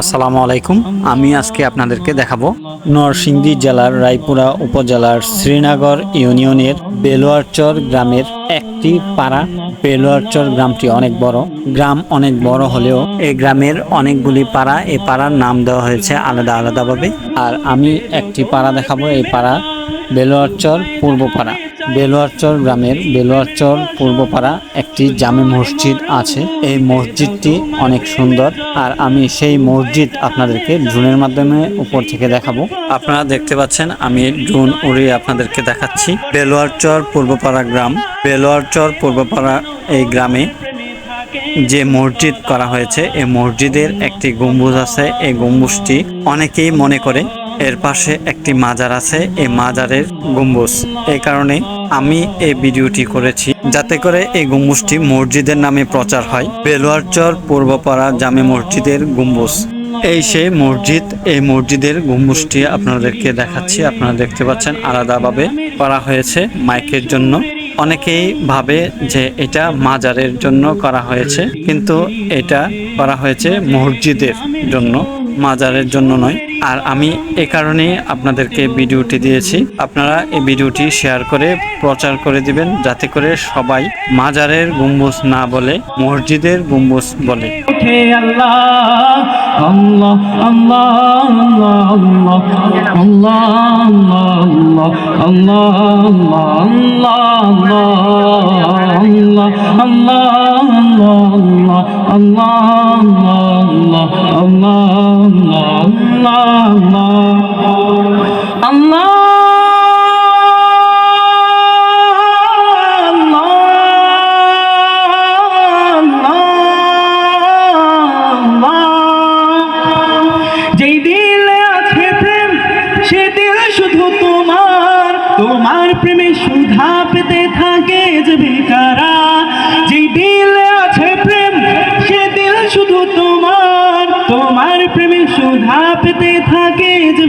আসসালামু আলাইকুম। আমি আজকে আপনাদেরকে দেখাবো নরসিংদী জেলার রায়পুরা উপজেলার শ্রীনগর ইউনিয়নের বেলোয়ারচর গ্রামের একটি পাড়া। বেলোয়ারচর গ্রামটি অনেক বড়। গ্রাম অনেক বড় হলেও এই গ্রামের অনেকগুলি পাড়া এই পাড়ার নাম দেওয়া হয়েছে আলাদা আলাদাভাবে। আর আমি একটি পাড়া দেখাবো, এই পাড়া বেলোয়ারচর পূর্বপাড়া বেলোয়ারচর গ্রামের বেলোয়ারচর পূর্বপাড়া একটি জামে মসজিদ আছে। এই মসজিদটি অনেক সুন্দর। আর আমি সেই মসজিদ আপনাদেরকে ড্রোনের মাধ্যমে উপর থেকে দেখাবো। আপনারা দেখতে পাচ্ছেন, আমি ড্রোন উড়িয়ে আপনাদেরকে দেখাচ্ছি। বেলোয়ারচর পূর্বপাড়া গ্রাম। বেলোয়ারচর পূর্বপাড়া এই গ্রামে যে মসজিদ করা হয়েছে, এই মসজিদের একটি গম্বুজ আছে। এই গম্বুজটি অনেকেই মনে করে এর পাশে একটি মাজার আছে এই মাজারের গম্বুজ। এই কারণে আমি এই ভিডিওটি করেছি যাতে করে এই গম্বুজটি মসজিদের নামে প্রচার হয়। বেলোয়ারচর পূর্বপাড়া জামে মসজিদের গম্বুজ। এই সেই মসজিদ, এই মসজিদের গম্বুজটি আপনাদেরকে দেখাচ্ছি। আপনারা দেখতে পাচ্ছেন আলাদাভাবে করা হয়েছে মাইকের জন্য। অনেকেই ভাবে যে এটা মাজারের জন্য করা হয়েছে, কিন্তু এটা করা হয়েছে মসজিদের জন্য। মাজারের জন্য নয় আর আমি এ কারণে আপনাদেরকে ভিডিওটি দিয়েছি আপনারা এই ভিডিওটি শেয়ার করে প্রচার করে দিবেন যাতে করে সবাই মাজারের গম্বুজ না বলে মসজিদের গম্বুজ বলে ওঠে আল্লাহ আল্লাহ আল্লাহ আছে শুধু তোমার। তোমার প্রেমে সুধা পেতে থাকে যে বেকারা যেই দিলে কাঁপতে থাকে যে